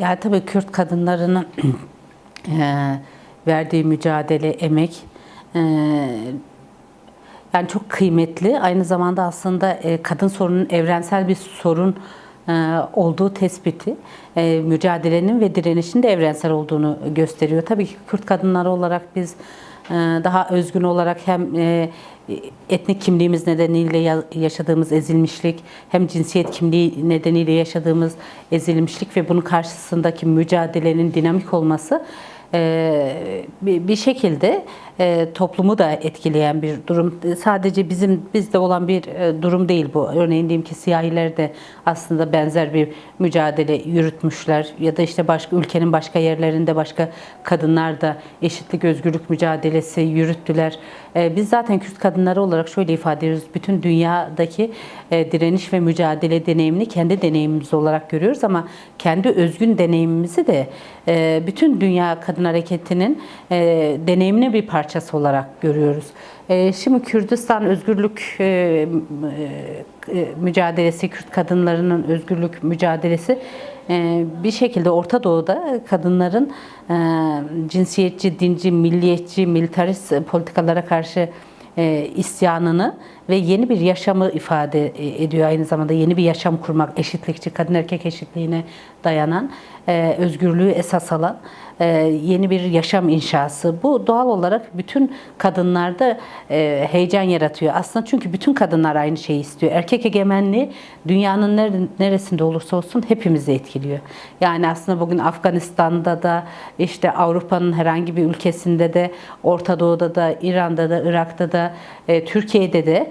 Yani tabii Kürt kadınlarının eee, verdiği mücadele, emek eee, yani çok kıymetli. Aynı zamanda aslında e, kadın sorunun evrensel bir sorun e, olduğu tespiti e, mücadelenin ve direnişin de evrensel olduğunu gösteriyor. Tabii ki Kürt kadınları olarak biz e, daha özgün olarak hem e, etnik kimliğimiz nedeniyle ya- yaşadığımız ezilmişlik hem cinsiyet kimliği nedeniyle yaşadığımız ezilmişlik ve bunun karşısındaki mücadelenin dinamik olması bir şekilde e, toplumu da etkileyen bir durum. Sadece bizim bizde olan bir e, durum değil bu. Örneğin diyeyim ki siyahiler de aslında benzer bir mücadele yürütmüşler ya da işte başka ülkenin başka yerlerinde başka kadınlar da eşitlik özgürlük mücadelesi yürüttüler. E, Biz zaten Kürt kadınları olarak şöyle ifade ediyoruz. Bütün dünyadaki e, direniş ve mücadele deneyimini kendi deneyimimiz olarak görüyoruz ama kendi özgün deneyimimizi de e, bütün dünya kadın hareketinin e, deneyimine bir parçası olarak görüyoruz. E, Şimdi Kürdistan özgürlük e, e, mücadelesi, Kürt kadınlarının özgürlük mücadelesi bir şekilde Orta Doğu'da kadınların cinsiyetçi, dinci, milliyetçi, militarist politikalara karşı isyanını ve yeni bir yaşamı ifade e, ediyor aynı zamanda. Yeni bir yaşam kurmak eşitlikçi kadın erkek eşitliğine dayanan e, özgürlüğü esas alan e, yeni bir yaşam inşası. Bu doğal olarak bütün kadınlarda heyecan yaratıyor. Aslında çünkü bütün kadınlar aynı şeyi istiyor. Erkek egemenliği dünyanın nere- neresinde olursa olsun hepimizi etkiliyor. Yani aslında bugün Afganistan'da da işte Avrupa'nın herhangi bir ülkesinde de Orta Doğu'da da İran'da da Irak'ta da Türkiye'de de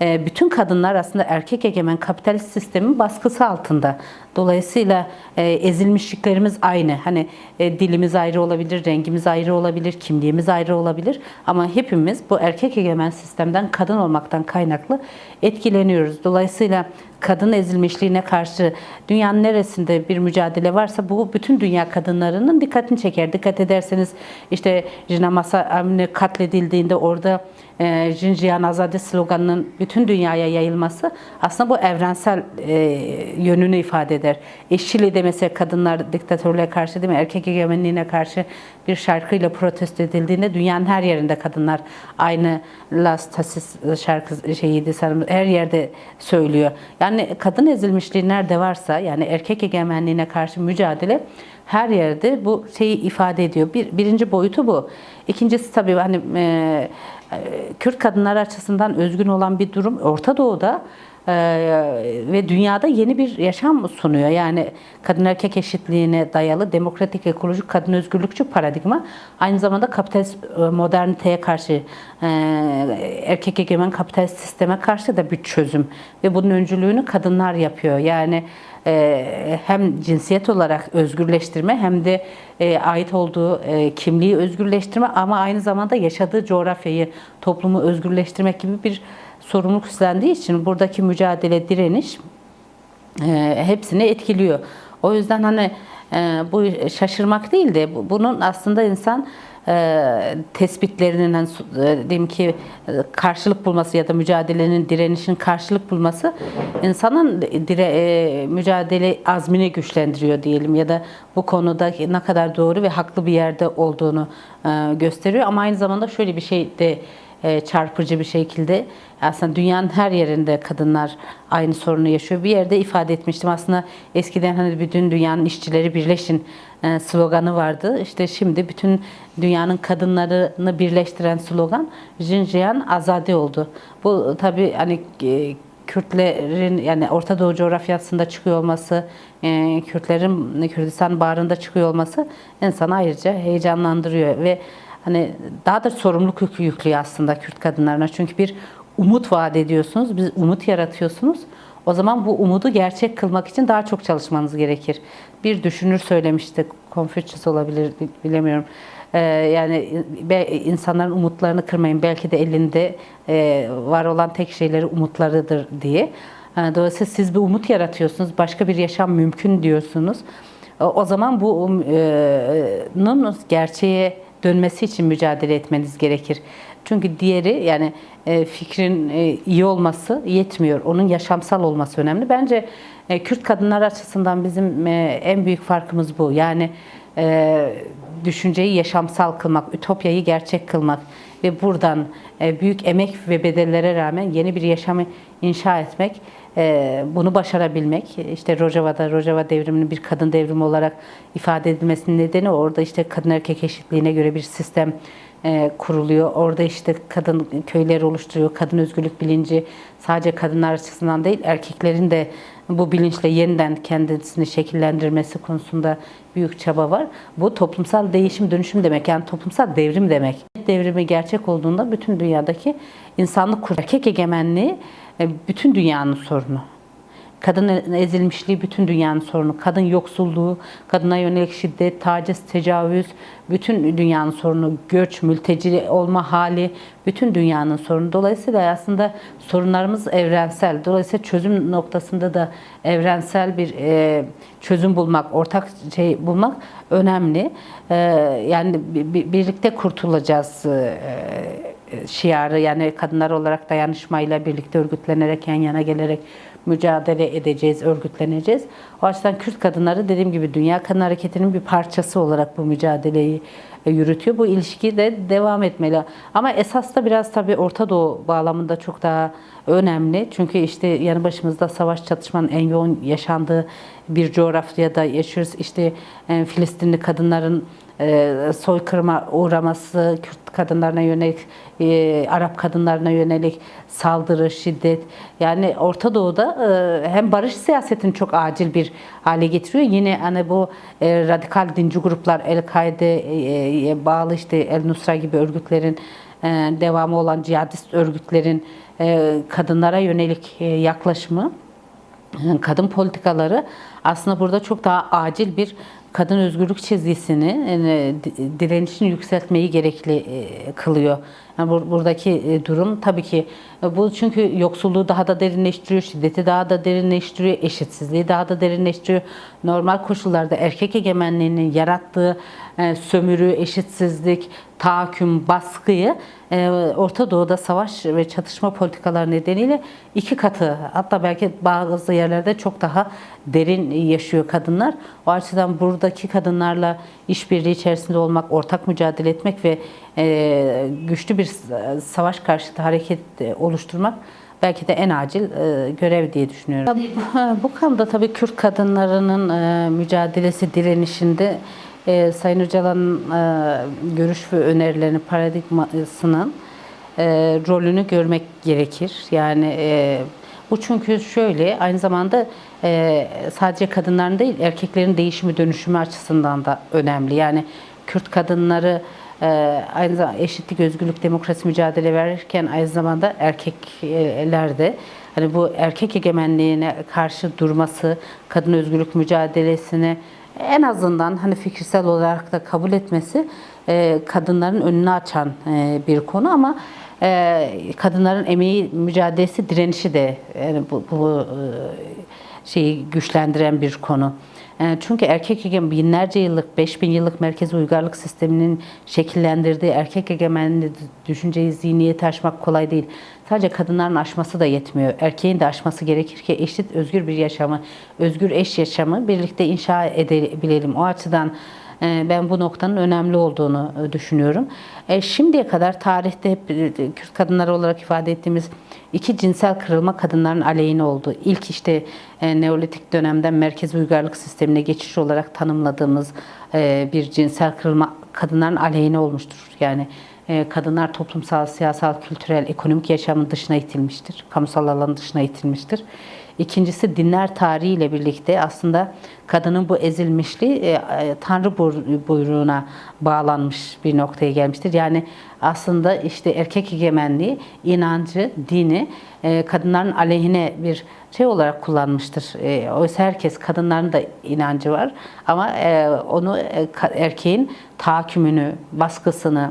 bütün kadınlar aslında erkek egemen kapitalist sistemin baskısı altında. Dolayısıyla e, ezilmişliklerimiz aynı. Hani e, dilimiz ayrı olabilir, rengimiz ayrı olabilir, kimliğimiz ayrı olabilir ama hepimiz bu erkek egemen sistemden kadın olmaktan kaynaklı etkileniyoruz. Dolayısıyla kadın ezilmişliğine karşı dünyanın neresinde bir mücadele varsa bu bütün dünya kadınlarının dikkatini çeker. Dikkat ederseniz işte Jina Masa katledildiğinde orada e, Jinjiyan Azade sloganının bütün dünyaya yayılması aslında bu evrensel e, yönünü ifade eder. E, Şili'de mesela kadınlar diktatörlüğe karşı değil mi erkek egemenliğine karşı bir şarkıyla protesto edildiğinde dünyanın her yerinde kadınlar aynı Las Tasis şarkı şeyiydi sanırım her yerde söylüyor. Yani kadın ezilmişliği nerede varsa yani erkek egemenliğine karşı mücadele her yerde bu şeyi ifade ediyor. Bir, birinci boyutu bu. İkincisi tabii hani e, Kürt kadınlar açısından özgün olan bir durum. Orta Doğu'da ve dünyada yeni bir yaşam sunuyor. Yani kadın erkek eşitliğine dayalı demokratik ekolojik kadın özgürlükçü paradigma aynı zamanda kapitalist e, moderniteye karşı e, erkek egemen kapitalist sisteme karşı da bir çözüm ve bunun öncülüğünü kadınlar yapıyor. Yani e, hem cinsiyet olarak özgürleştirme hem de ait olduğu kimliği özgürleştirme ama aynı zamanda yaşadığı coğrafyayı, toplumu özgürleştirmek gibi bir sorumluluk üstlendiği için buradaki mücadele, direniş e, hepsini etkiliyor. O yüzden hani e, bu şaşırmak değil de bu- bunun aslında insan e, tespitlerinin hani, e, diyeyim ki e, karşılık bulması ya da mücadelenin direnişin karşılık bulması insanın dire, mücadele azmini güçlendiriyor diyelim ya da bu konuda ne kadar doğru ve haklı bir yerde olduğunu gösteriyor ama aynı zamanda şöyle bir şey de çarpıcı bir şekilde aslında dünyanın her yerinde kadınlar aynı sorunu yaşıyor. Bir yerde ifade etmiştim aslında eskiden hani bütün dünyanın işçileri birleşin e, sloganı vardı. İşte şimdi bütün dünyanın kadınlarını birleştiren slogan Jinjiyan Azade oldu. Bu tabii hani e, Kürtlerin yani Orta Doğu coğrafyasında çıkıyor olması, e, Kürtlerin Kürdistan bağrında çıkıyor olması insanı ayrıca heyecanlandırıyor ve hani daha da sorumluluk yükü yüklüyor aslında Kürt kadınlarına. Çünkü bir umut vaat ediyorsunuz, biz umut yaratıyorsunuz. O zaman bu umudu gerçek kılmak için daha çok çalışmanız gerekir. Bir düşünür söylemişti, Confucius olabilir bi- bilemiyorum. Ee, yani be- insanların umutlarını kırmayın. Belki de elinde e, var olan tek şeyleri umutlarıdır diye. Ha, Dolayısıyla siz bir umut yaratıyorsunuz. Başka bir yaşam mümkün diyorsunuz. O- zaman bu e, nun gerçeğe dönmesi için mücadele etmeniz gerekir. Çünkü diğeri yani e, fikrin e, iyi olması yetmiyor. Onun yaşamsal olması önemli. Bence e, Kürt kadınlar açısından bizim en büyük farkımız bu. Yani düşünceyi yaşamsal kılmak, ütopyayı gerçek kılmak ve buradan büyük emek ve bedellere rağmen yeni bir yaşamı inşa etmek, e, bunu başarabilmek. İşte Rojava'da Rojava devriminin bir kadın devrimi olarak ifade edilmesinin nedeni orada işte kadın erkek eşitliğine göre bir sistem e, kuruluyor. Orada işte kadın köyleri oluşturuyor. Kadın özgürlük bilinci sadece kadınlar açısından değil erkeklerin de bu bilinçle yeniden kendisini şekillendirmesi konusunda büyük çaba var. Bu toplumsal değişim dönüşüm demek yani toplumsal devrim demek. Devrimi gerçek olduğunda bütün dünyadaki insanlık erkek egemenliği bütün dünyanın sorunu. Kadın ezilmişliği bütün dünyanın sorunu. Kadın yoksulluğu, kadına yönelik şiddet, taciz, tecavüz, bütün dünyanın sorunu. Göç, mülteci olma hali, bütün dünyanın sorunu. Dolayısıyla aslında sorunlarımız evrensel. Dolayısıyla çözüm noktasında da evrensel bir e, çözüm bulmak, ortak şey bulmak önemli. E, yani bi- bi- birlikte kurtulacağız. E, şiarı yani kadınlar olarak dayanışmayla birlikte örgütlenerek yan yana gelerek mücadele edeceğiz, örgütleneceğiz. O açıdan Kürt kadınları dediğim gibi Dünya Kadın Hareketi'nin bir parçası olarak bu mücadeleyi e, yürütüyor. Bu ilişki de devam etmeli. Ama esas da biraz tabii Orta Doğu bağlamında çok daha önemli. Çünkü işte yanı başımızda savaş çatışmanın en yoğun yaşandığı bir coğrafyada yaşıyoruz. İşte e, Filistinli kadınların e, soykırıma uğraması, Kürt kadınlarına yönelik, e, Arap kadınlarına yönelik saldırı, şiddet. Yani Orta Doğu'da e, hem barış siyasetini çok acil bir hale getiriyor. Yine hani bu e, radikal dinci gruplar, El-Kaide'ye bağlı işte El-Nusra gibi örgütlerin e, devamı olan cihadist örgütlerin e, kadınlara yönelik e, yaklaşımı kadın politikaları aslında burada çok daha acil bir kadın özgürlük çizgisini yani di- direnişini yükseltmeyi gerekli e, kılıyor. Yani bur- buradaki e, durum tabii ki e, bu çünkü yoksulluğu daha da derinleştiriyor, şiddeti daha da derinleştiriyor, eşitsizliği daha da derinleştiriyor. Normal koşullarda erkek egemenliğinin yarattığı sömürü, eşitsizlik, tahakküm, baskıyı e, Orta Doğu'da savaş ve çatışma politikaları nedeniyle iki katı hatta belki bazı yerlerde çok daha derin yaşıyor kadınlar. O açıdan buradaki kadınlarla işbirliği içerisinde olmak, ortak mücadele etmek ve e, güçlü bir savaş karşıtı hareket e, oluşturmak belki de en acil e, görev diye düşünüyorum. Bu, konuda tabii Kürt kadınlarının e, mücadelesi, direnişinde e, Sayın Öcalan'ın e, görüş ve önerilerini, paradigmasının e, rolünü görmek gerekir. Yani e, bu çünkü şöyle aynı zamanda e, sadece kadınların değil erkeklerin değişimi dönüşümü açısından da önemli. Yani Kürt kadınları e, aynı zamanda eşitlik, özgürlük, demokrasi mücadele verirken aynı zamanda erkekler de hani bu erkek egemenliğine karşı durması, kadın özgürlük mücadelesini en azından hani fikirsel olarak da kabul etmesi e, kadınların önünü açan e, bir konu ama e, kadınların emeği mücadelesi direnişi de yani bu, bu e, şeyi güçlendiren bir konu. E, Çünkü erkek egemen binlerce yıllık, 5000 yıllık merkez uygarlık sisteminin şekillendirdiği erkek egemenli düşünceyi, zihniyeti aşmak kolay değil. Sadece kadınların aşması da yetmiyor. Erkeğin de aşması gerekir ki eşit, özgür bir yaşamı, özgür eş yaşamı birlikte inşa edebilelim. O açıdan ben bu noktanın önemli olduğunu e, düşünüyorum. E, Şimdiye kadar tarihte hep e, Kürt kadınları olarak ifade ettiğimiz iki cinsel kırılma kadınların aleyhine oldu. İlk işte Neolitik dönemden merkez uygarlık sistemine geçiş olarak tanımladığımız bir cinsel kırılma kadınların aleyhine olmuştur. Yani kadınlar toplumsal, siyasal, kültürel, ekonomik yaşamın dışına itilmiştir. Kamusal alanın dışına itilmiştir. İkincisi dinler tarihiyle birlikte aslında kadının bu ezilmişliği e, e, Tanrı buyru- buyruğuna bağlanmış bir noktaya gelmiştir. Yani aslında işte erkek egemenliği, inancı, dini e, kadınların aleyhine bir şey olarak kullanmıştır. E, oysa herkes, kadınların da inancı var ama e, onu e, erkeğin tahakkümünü, baskısını,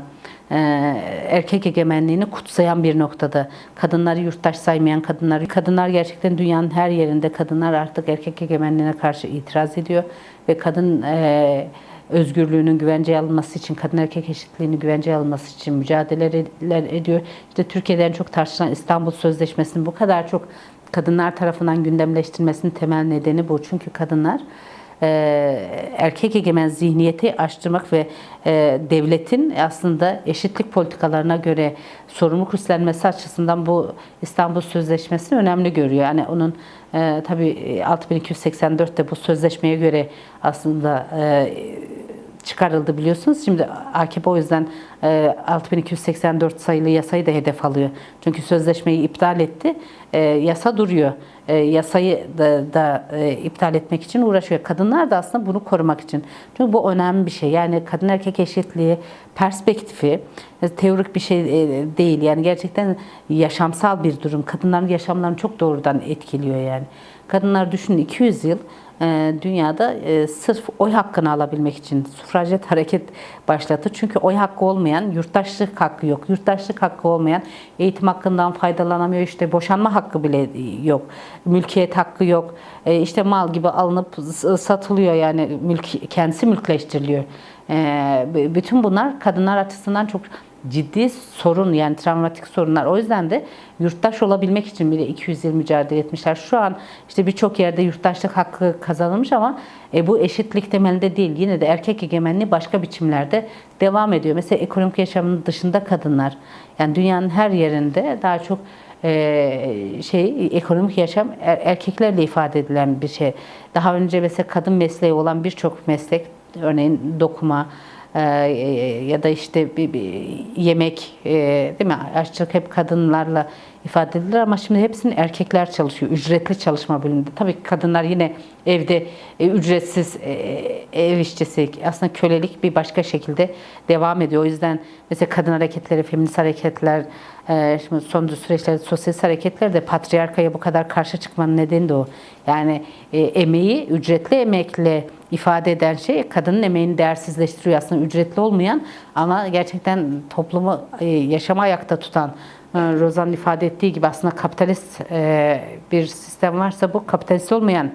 erkek egemenliğini kutsayan bir noktada. Kadınları yurttaş saymayan kadınlar. Kadınlar gerçekten dünyanın her yerinde kadınlar artık erkek egemenliğine karşı itiraz ediyor ve kadın e, özgürlüğünün güvenceye alınması için, kadın erkek eşitliğinin güvenceye alınması için mücadeleler ediyor. İşte Türkiye'de en çok tartışılan İstanbul Sözleşmesi'nin bu kadar çok kadınlar tarafından gündemleştirilmesinin temel nedeni bu. Çünkü kadınlar erkek egemen zihniyeti aştırmak ve e, devletin aslında eşitlik politikalarına göre sorumluluk üstlenmesi açısından bu İstanbul Sözleşmesi önemli görüyor. Yani onun e, tabii 6284 de bu sözleşmeye göre aslında e, çıkarıldı biliyorsunuz. Şimdi AKP o yüzden e, 6284 sayılı yasayı da hedef alıyor. Çünkü sözleşmeyi iptal etti. E, yasa duruyor. E, yasayı da, da e, iptal etmek için uğraşıyor. Kadınlar da aslında bunu korumak için. Çünkü bu önemli bir şey. Yani kadın erkek eşitliği perspektifi e, teorik bir şey e, değil. Yani gerçekten yaşamsal bir durum. Kadınların yaşamlarını çok doğrudan etkiliyor yani. Kadınlar düşünün 200 yıl e, dünyada e, sırf oy hakkını alabilmek için sufrajet hareket başlattı. Çünkü oy hakkı olmayan, yurttaşlık hakkı yok. Yurttaşlık hakkı olmayan eğitim hakkından faydalanamıyor. İşte boşanma hakkı bile yok. Mülkiyet hakkı yok. E, işte mal gibi alınıp satılıyor yani mülk kendisi mülkleştiriliyor. E, bütün bunlar kadınlar açısından çok ciddi sorun yani travmatik sorunlar. O yüzden de yurttaş olabilmek için bile 200 yıl mücadele etmişler. Şu an işte birçok yerde yurttaşlık hakkı kazanılmış ama e, bu eşitlik temelinde değil. Yine de erkek egemenliği başka biçimlerde devam ediyor. Mesela ekonomik yaşamın dışında kadınlar yani dünyanın her yerinde daha çok e, şey ekonomik yaşam er- erkeklerle ifade edilen bir şey. Daha önce mesela kadın mesleği olan birçok meslek örneğin dokuma, ya da işte bir, bir yemek e, değil mi? Aşçılık hep kadınlarla ifade edilir. Ama şimdi hepsinin erkekler çalışıyor ücretli çalışma bölümünde. Tabii ki kadınlar yine evde e, ücretsiz e, ev işçisi aslında kölelik bir başka şekilde devam ediyor. O yüzden mesela kadın hareketleri feminist hareketler e, şimdi son süreçlerde sosyalist hareketler de patriarkaya bu kadar karşı çıkmanın nedeni de o. Yani e, emeği ücretli emekle ifade eden şey kadının emeğini değersizleştiriyor. Aslında ücretli olmayan ama gerçekten toplumu e, yaşama ayakta tutan e, Rozan'ın ifade ettiği gibi aslında kapitalist e, bir sistem varsa bu kapitalist olmayan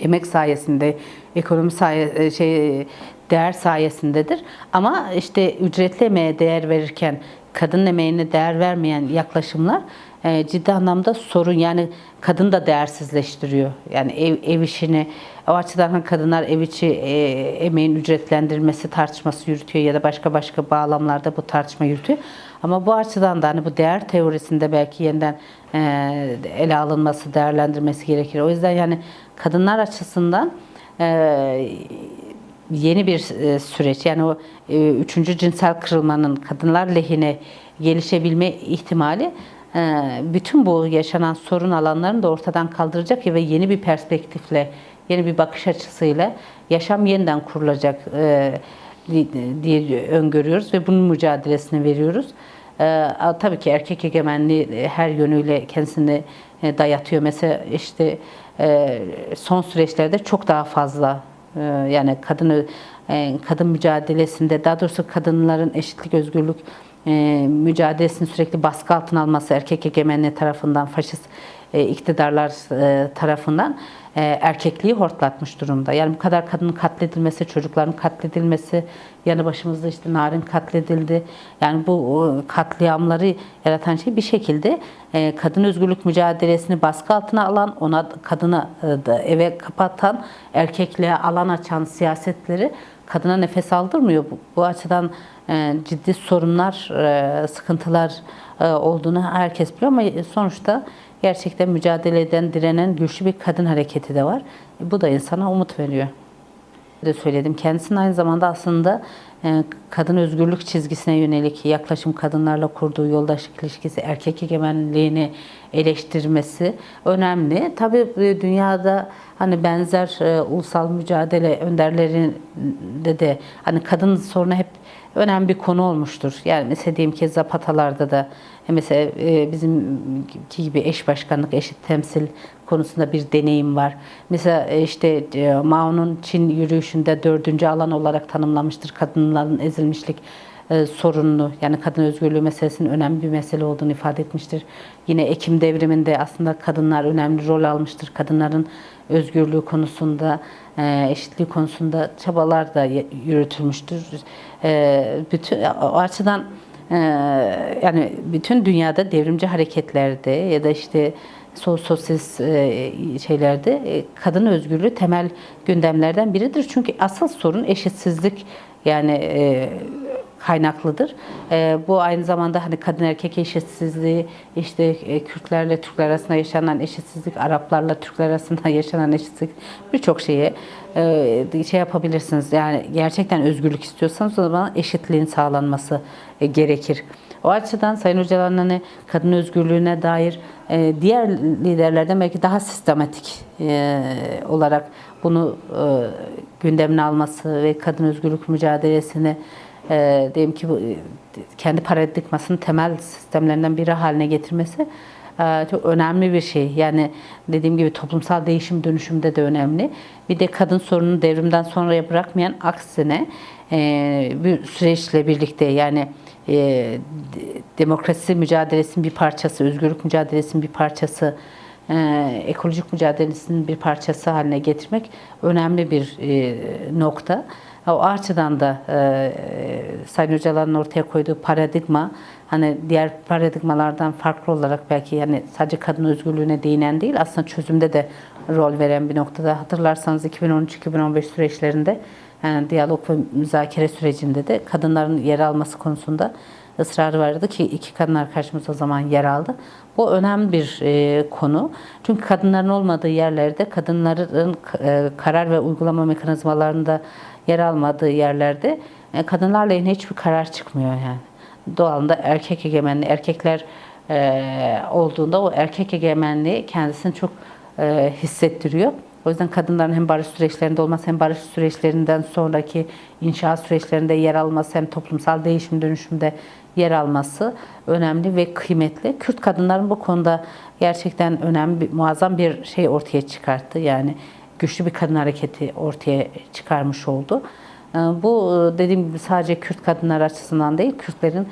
emek sayesinde, ekonomi saye, e, şey değer sayesindedir. Ama işte ücretli emeğe değer verirken kadın emeğine değer vermeyen yaklaşımlar e, ciddi anlamda sorun. Yani kadın da değersizleştiriyor. Yani ev, ev işini o açıdan hani kadınlar ev içi e, emeğin ücretlendirilmesi tartışması yürütüyor ya da başka başka bağlamlarda bu tartışma yürütüyor. Ama bu açıdan da hani bu değer teorisinde belki yeniden e, ele alınması, değerlendirmesi gerekir. O yüzden yani kadınlar açısından e, yeni bir e, süreç yani o e, üçüncü cinsel kırılmanın kadınlar lehine gelişebilme ihtimali e, bütün bu yaşanan sorun alanlarını da ortadan kaldıracak ve yeni bir perspektifle, yeni bir bakış açısıyla yaşam yeniden kurulacak e, diye öngörüyoruz ve bunun mücadelesini veriyoruz. Ee, tabii ki erkek egemenliği her yönüyle kendisini e, dayatıyor. Mesela işte e, son süreçlerde çok daha fazla e, yani kadın e, kadın mücadelesinde daha doğrusu kadınların eşitlik özgürlük e, mücadelesini sürekli baskı altına alması erkek egemenliği tarafından faşist e, iktidarlar e, tarafından e, erkekliği hortlatmış durumda. Yani bu kadar kadının katledilmesi, çocukların katledilmesi, yanı başımızda işte narin katledildi. Yani bu katliamları yaratan şey bir şekilde e, kadın özgürlük mücadelesini baskı altına alan, ona kadına e, da eve kapatan, erkekliğe alan açan siyasetleri kadına nefes aldırmıyor. Bu, bu açıdan e, ciddi sorunlar, e, sıkıntılar e, olduğunu herkes biliyor ama sonuçta gerçekten mücadele eden, direnen güçlü bir kadın hareketi de var. E, bu da insana umut veriyor. de söyledim. Kendisinin aynı zamanda aslında e, kadın özgürlük çizgisine yönelik yaklaşım kadınlarla kurduğu yoldaşlık ilişkisi, erkek egemenliğini eleştirmesi önemli. Tabii e, dünyada hani benzer ulusal mücadele önderlerinde de hani kadın sorunu hep önemli bir konu olmuştur. Yani mesela diyelim ki Zapatalar'da da e, mesela e, bizimki gibi eş başkanlık, eşit temsil konusunda bir deneyim var. Mesela e, işte Mao'nun Çin yürüyüşünde dördüncü alan olarak tanımlamıştır kadınların ezilmişlik sorununu yani kadın özgürlüğü meselesinin önemli bir mesele olduğunu ifade etmiştir. Yine Ekim devriminde aslında kadınlar önemli rol almıştır. Kadınların özgürlüğü konusunda, eşitliği konusunda çabalar da yürütülmüştür. E, bütün o açıdan e, yani bütün dünyada devrimci hareketlerde ya da işte sol sosyalist e, şeylerde e, kadın özgürlüğü temel gündemlerden biridir. Çünkü asıl sorun eşitsizlik yani kaynaklıdır. E, bu aynı zamanda hani kadın erkek eşitsizliği, işte e, Kürtlerle Türkler arasında yaşanan eşitsizlik, Araplarla Türkler arasında yaşanan eşitsizlik birçok şeye e, şey yapabilirsiniz. Yani gerçekten özgürlük istiyorsanız o zaman eşitliğin sağlanması e, gerekir. O açıdan Sayın Öcalan'ın hani kadın özgürlüğüne dair e, diğer liderlerden belki daha sistematik olarak bunu e, gündemine alması ve kadın özgürlük mücadelesini e, diyelim ki bu, e, kendi paradigmasının temel sistemlerinden biri haline getirmesi e, çok önemli bir şey. Yani dediğim gibi toplumsal değişim dönüşümde de önemli. Bir de kadın sorununu devrimden sonraya bırakmayan aksine e, bir süreçle birlikte yani e, de- demokrasi mücadelesinin bir parçası, özgürlük mücadelesinin bir parçası, e, ekolojik mücadelesinin bir parçası haline getirmek önemli bir e, nokta. O açıdan da e, Sayın Öcalan'ın ortaya koyduğu paradigma hani diğer paradigmalardan farklı olarak belki yani sadece kadın özgürlüğüne değinen değil aslında çözümde de rol veren bir noktada. Hatırlarsanız 2013-2015 süreçlerinde yani diyalog ve müzakere sürecinde de kadınların yer alması konusunda ısrarı vardı ki iki kadın arkadaşımız o zaman yer aldı. Bu önemli bir e, konu. Çünkü kadınların olmadığı yerlerde, kadınların e, karar ve uygulama mekanizmalarında yer almadığı yerlerde e, kadınlarla ilgili hiçbir karar çıkmıyor yani. Doğalında erkek egemenliği, erkekler e, olduğunda o erkek egemenliği kendisini çok e, hissettiriyor. O yüzden kadınların hem barış süreçlerinde olması hem barış süreçlerinden sonraki inşaat süreçlerinde yer alması hem toplumsal değişim dönüşümde yer alması önemli ve kıymetli. Kürt kadınların bu konuda gerçekten önemli, muazzam bir şey ortaya çıkarttı. Yani güçlü bir kadın hareketi ortaya çıkarmış oldu. Ee, Bu e, dediğim gibi sadece Kürt kadınlar açısından değil, Kürtlerin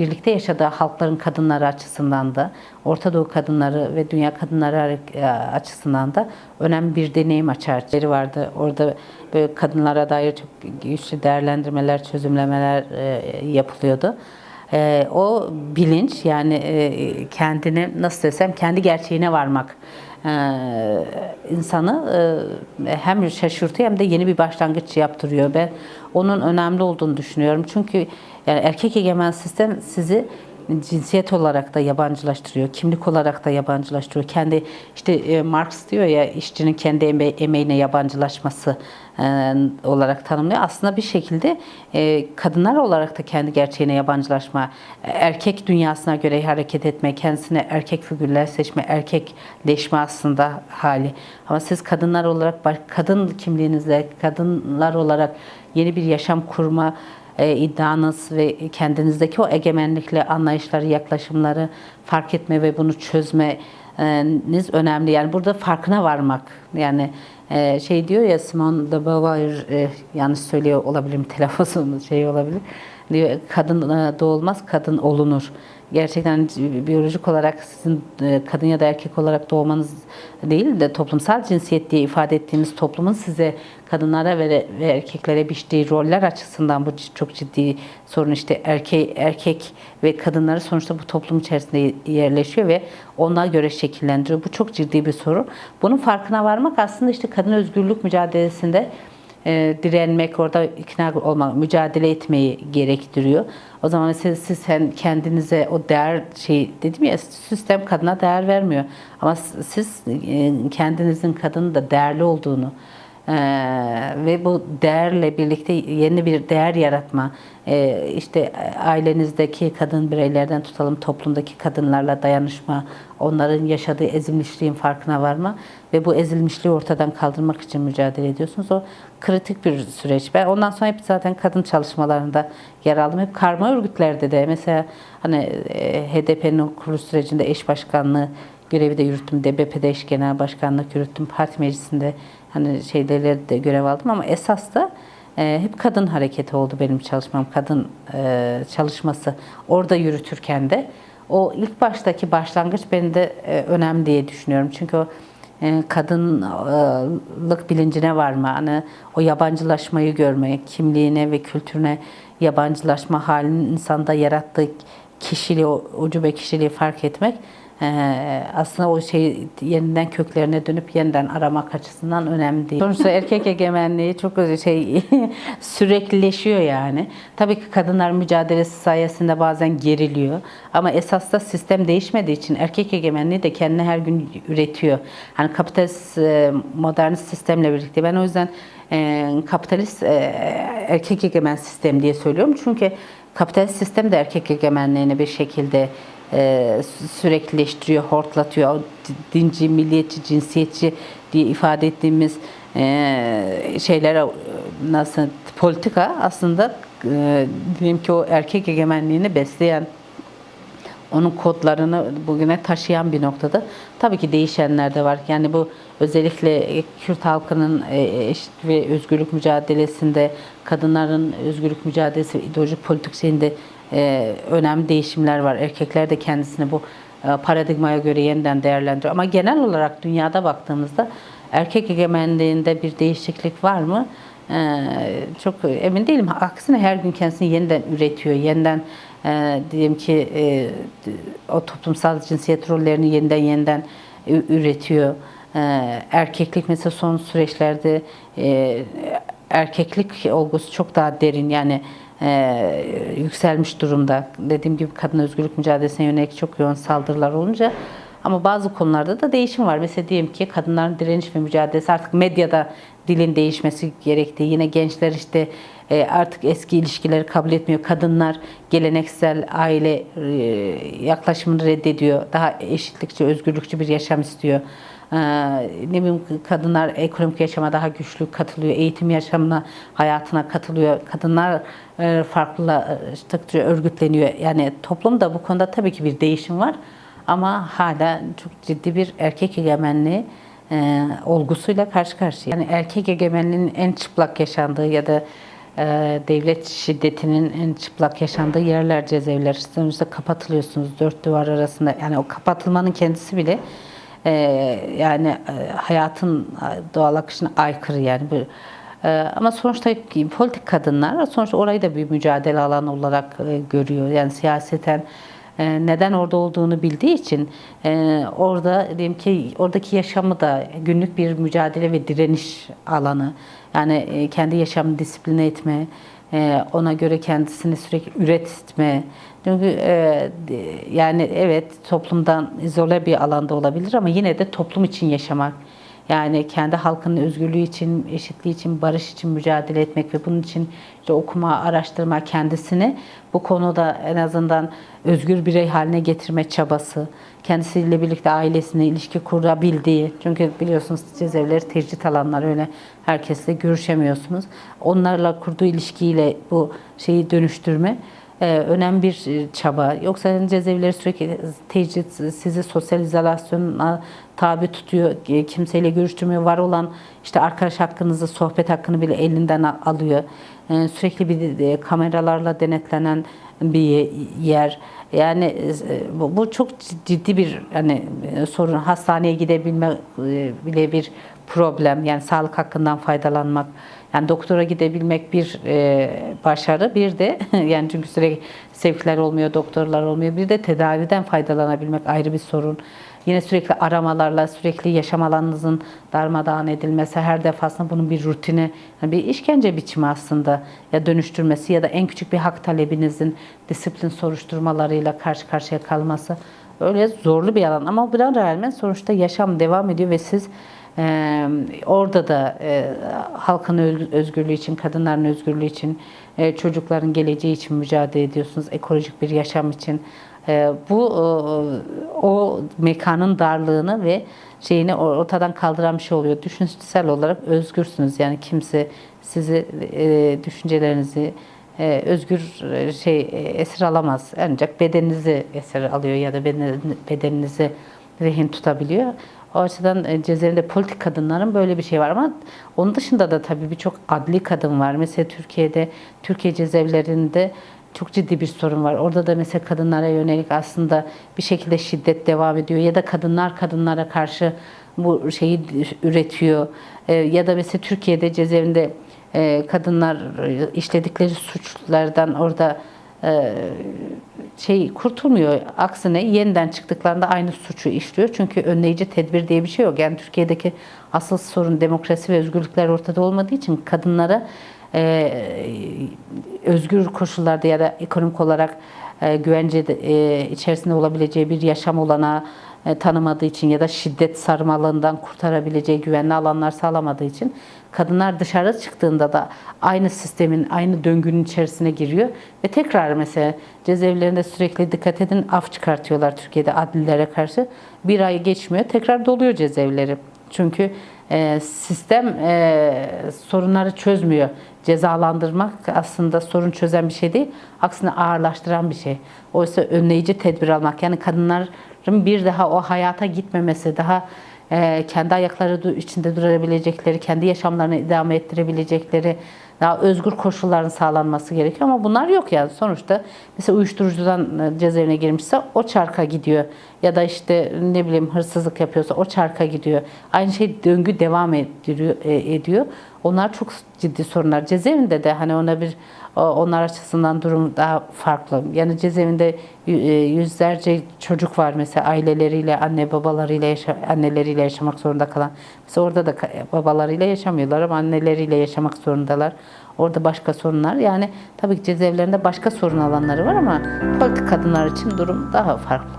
birlikte yaşadığı halkların kadınları açısından da, Orta Doğu kadınları ve dünya kadınları e, açısından da önemli bir deneyim açar. Yeri vardı. Orada böyle kadınlara dair çok güçlü değerlendirmeler, çözümlemeler e, yapılıyordu. E, o bilinç yani kendini nasıl desem kendi gerçeğine varmak insanı hem şaşırtıyor hem de yeni bir başlangıç yaptırıyor. Ben onun önemli olduğunu düşünüyorum. Çünkü yani erkek egemen sistem sizi cinsiyet olarak da yabancılaştırıyor, kimlik olarak da yabancılaştırıyor. Kendi işte e, Marx diyor ya işçinin kendi eme- emeğine yabancılaşması e, olarak tanımlıyor. Aslında bir şekilde e, kadınlar olarak da kendi gerçeğine yabancılaşma, erkek dünyasına göre hareket etme, kendisine erkek figürler seçme, erkekleşme aslında hali. Ama siz kadınlar olarak kadın kimliğinizle, kadınlar olarak yeni bir yaşam kurma e, iddianız ve kendinizdeki o egemenlikle anlayışları, yaklaşımları fark etme ve bunu çözmeniz önemli. Yani burada farkına varmak. Yani e, şey diyor ya Simone de Beauvoir e, yanlış söylüyor olabilirim telaffuzumuz şey olabilir. Diyor kadın e, doğulmaz, kadın olunur. Gerçekten biyolojik olarak sizin e, kadın ya da erkek olarak doğmanız değil de toplumsal cinsiyet diye ifade ettiğimiz toplumun size kadınlara ve, erkeklere biçtiği roller açısından bu çok ciddi sorun işte erkek erkek ve kadınları sonuçta bu toplum içerisinde yerleşiyor ve ona göre şekillendiriyor. Bu çok ciddi bir sorun. Bunun farkına varmak aslında işte kadın özgürlük mücadelesinde e, direnmek, orada ikna olmak, mücadele etmeyi gerektiriyor. O zaman siz, siz sen kendinize o değer şey dedim ya sistem kadına değer vermiyor. Ama siz e, kendinizin kadının da değerli olduğunu ee, ve bu değerle birlikte yeni bir değer yaratma, ee, işte ailenizdeki kadın bireylerden tutalım toplumdaki kadınlarla dayanışma, onların yaşadığı ezilmişliğin farkına varma ve bu ezilmişliği ortadan kaldırmak için mücadele ediyorsunuz. O kritik bir süreç. Ben ondan sonra hep zaten kadın çalışmalarında yer aldım. Hep karma örgütlerde de mesela hani e, HDP'nin kuruluş sürecinde eş başkanlığı görevi de yürüttüm. DBP'de eş genel başkanlık yürüttüm. Parti meclisinde hani şeyleri de görev aldım ama esas da e, hep kadın hareketi oldu benim çalışmam, kadın e, çalışması. Orada yürütürken de o ilk baştaki başlangıç benim de e, önemli diye düşünüyorum. Çünkü o e, kadınlık bilincine varma, hani o yabancılaşmayı görmek, kimliğine ve kültürüne yabancılaşma halinin insanda yarattığı kişiliği, ucube kişiliği fark etmek e, aslında o şey yeniden köklerine dönüp yeniden aramak açısından önemli değil. Sonuçta erkek egemenliği çok şey süreklileşiyor yani. Tabii ki kadınlar mücadelesi sayesinde bazen geriliyor. Ama esas da sistem değişmediği için erkek egemenliği de kendini her gün üretiyor. Hani kapitalist e, modernist sistemle birlikte ben o yüzden e, kapitalist e, erkek egemen sistem diye söylüyorum. Çünkü kapitalist sistem de erkek egemenliğini bir şekilde e, süreklileştiriyor, hortlatıyor. Dinci, milliyetçi, cinsiyetçi diye ifade ettiğimiz e, şeylere nasıl politika aslında e, diyelim ki o erkek egemenliğini besleyen onun kodlarını bugüne taşıyan bir noktada. Tabii ki değişenler de var. Yani bu özellikle Kürt halkının e, eşit ve özgürlük mücadelesinde, kadınların özgürlük mücadelesi ve ideolojik politik şeyinde e, önemli değişimler var. Erkekler de kendisini bu e, paradigmaya göre yeniden değerlendiriyor. Ama genel olarak dünyada baktığımızda erkek egemenliğinde bir değişiklik var mı? Ee, çok emin değilim. Aksine her gün kendisini yeniden üretiyor. Yeniden e, diyelim ki e, o toplumsal cinsiyet rollerini yeniden yeniden üretiyor. Ee, erkeklik mesela son süreçlerde e, erkeklik olgusu çok daha derin yani e, yükselmiş durumda. Dediğim gibi kadın özgürlük mücadelesine yönelik çok yoğun saldırılar olunca ama bazı konularda da değişim var. Mesela diyelim ki kadınların direniş ve mücadelesi artık medyada dilin değişmesi gerektiği. Yine gençler işte e, artık eski ilişkileri kabul etmiyor. Kadınlar geleneksel aile e, yaklaşımını reddediyor. Daha eşitlikçi, özgürlükçü bir yaşam istiyor. Ee, ne bileyim kadınlar ekonomik yaşama daha güçlü katılıyor, eğitim yaşamına, hayatına katılıyor. Kadınlar e, farklılaştıkça örgütleniyor. Yani toplumda bu konuda tabii ki bir değişim var. Ama hala çok ciddi bir erkek egemenliği e, olgusuyla karşı karşıya. Yani erkek egemenliğinin en çıplak yaşandığı ya da e, devlet şiddetinin en çıplak yaşandığı yerler cezaevler. Sonuçta kapatılıyorsunuz dört duvar arasında. Yani o kapatılmanın kendisi bile e, yani e, hayatın e, doğal akışına aykırı yani. Bu, e, ama sonuçta politik kadınlar sonuçta orayı da bir mücadele alanı olarak e, görüyor. Yani siyaseten e, neden orada olduğunu bildiği için e, orada diyelim ki oradaki yaşamı da günlük bir mücadele ve direniş alanı. Yani e, kendi yaşamını disipline etme, e, ona göre kendisini sürekli üretme. Çünkü e, yani evet toplumdan izole bir alanda olabilir ama yine de toplum için yaşamak. Yani kendi halkının özgürlüğü için, eşitliği için, barış için mücadele etmek ve bunun için işte okuma, araştırma, kendisini bu konuda en azından özgür birey haline getirme çabası, kendisiyle birlikte ailesine ilişki kurabildiği, çünkü biliyorsunuz cezaevleri tecrit alanlar öyle herkesle görüşemiyorsunuz. Onlarla kurduğu ilişkiyle bu şeyi dönüştürme önemli bir e, çaba. Yoksa cezaevleri sürekli tecrit, sizi sosyal izolasyona tabi tutuyor, e, kimseyle görüştürmüyor. Var olan işte arkadaş hakkınızı, sohbet hakkını bile elinden al- alıyor. E, Sürekli bir kameralarla denetlenen bir yer. Yani e, bu, çok ciddi bir hani e, sorun. Hastaneye gidebilme e, bile bir problem. Yani sağlık hakkından faydalanmak. Yani doktora gidebilmek bir e, başarı, bir de yani çünkü sürekli sevkler olmuyor, doktorlar olmuyor. Bir de tedaviden faydalanabilmek ayrı bir sorun. Yine sürekli aramalarla, sürekli yaşam alanınızın darmadağın edilmesi, her defasında bunun bir rutini, yani bir işkence biçimi aslında ya dönüştürmesi ya da en küçük bir hak talebinizin disiplin soruşturmalarıyla karşı karşıya kalması öyle zorlu bir alan. Ama buna rağmen sonuçta yaşam devam ediyor ve siz ee, orada da e, halkın öz- özgürlüğü için, kadınların özgürlüğü için, e, çocukların geleceği için mücadele ediyorsunuz, ekolojik bir yaşam için. E, bu e, o mekanın darlığını ve şeyini ortadan kaldıran bir şey oluyor. Düşünsel olarak özgürsünüz. Yani kimse sizi e, düşüncelerinizi e, özgür e, şey e, esir alamaz. Ancak bedeninizi esir alıyor ya da beden- bedeninizi rehin tutabiliyor. O açıdan e, cezaevinde politik kadınların böyle bir şey var ama onun dışında da tabii birçok adli kadın var. Mesela Türkiye'de, Türkiye cezaevlerinde çok ciddi bir sorun var. Orada da mesela kadınlara yönelik aslında bir şekilde şiddet devam ediyor ya da kadınlar kadınlara karşı bu şeyi üretiyor. Ya da mesela Türkiye'de cezaevinde e, kadınlar e, işledikleri suçlardan orada e, şey kurtulmuyor. Aksine yeniden çıktıklarında aynı suçu işliyor. Çünkü önleyici tedbir diye bir şey yok. Yani Türkiye'deki asıl sorun demokrasi ve özgürlükler ortada olmadığı için kadınlara e, özgür koşullarda ya da ekonomik olarak güvence içerisinde olabileceği bir yaşam olana tanımadığı için ya da şiddet sarmalından kurtarabileceği güvenli alanlar sağlamadığı için kadınlar dışarı çıktığında da aynı sistemin, aynı döngünün içerisine giriyor ve tekrar mesela cezaevlerinde sürekli dikkat edin af çıkartıyorlar Türkiye'de adlilere karşı. Bir ay geçmiyor tekrar doluyor cezaevleri. Çünkü e, sistem e, sorunları çözmüyor. Cezalandırmak aslında sorun çözen bir şey değil. Aksine ağırlaştıran bir şey. Oysa önleyici tedbir almak yani kadınların bir daha o hayata gitmemesi, daha kendi ayakları içinde durabilecekleri, kendi yaşamlarını idame ettirebilecekleri daha özgür koşulların sağlanması gerekiyor ama bunlar yok yani sonuçta mesela uyuşturucudan e, cezaevine girmişse o çarka gidiyor ya da işte ne bileyim hırsızlık yapıyorsa o çarka gidiyor. Aynı şey döngü devam ediyor. e. Onlar çok ciddi sorunlar. Cezaevinde de hani ona bir onlar açısından durum daha farklı. Yani cezaevinde e, yüzlerce çocuk var mesela aileleriyle, anne babalarıyla yaşa, anneleriyle yaşamak zorunda kalan. Mesela orada da babalarıyla yaşamıyorlar ama anneleriyle yaşamak zorundalar. Orada başka sorunlar. Yani tabii ki cezaevlerinde başka sorun alanları var ama politik kadınlar için durum daha farklı.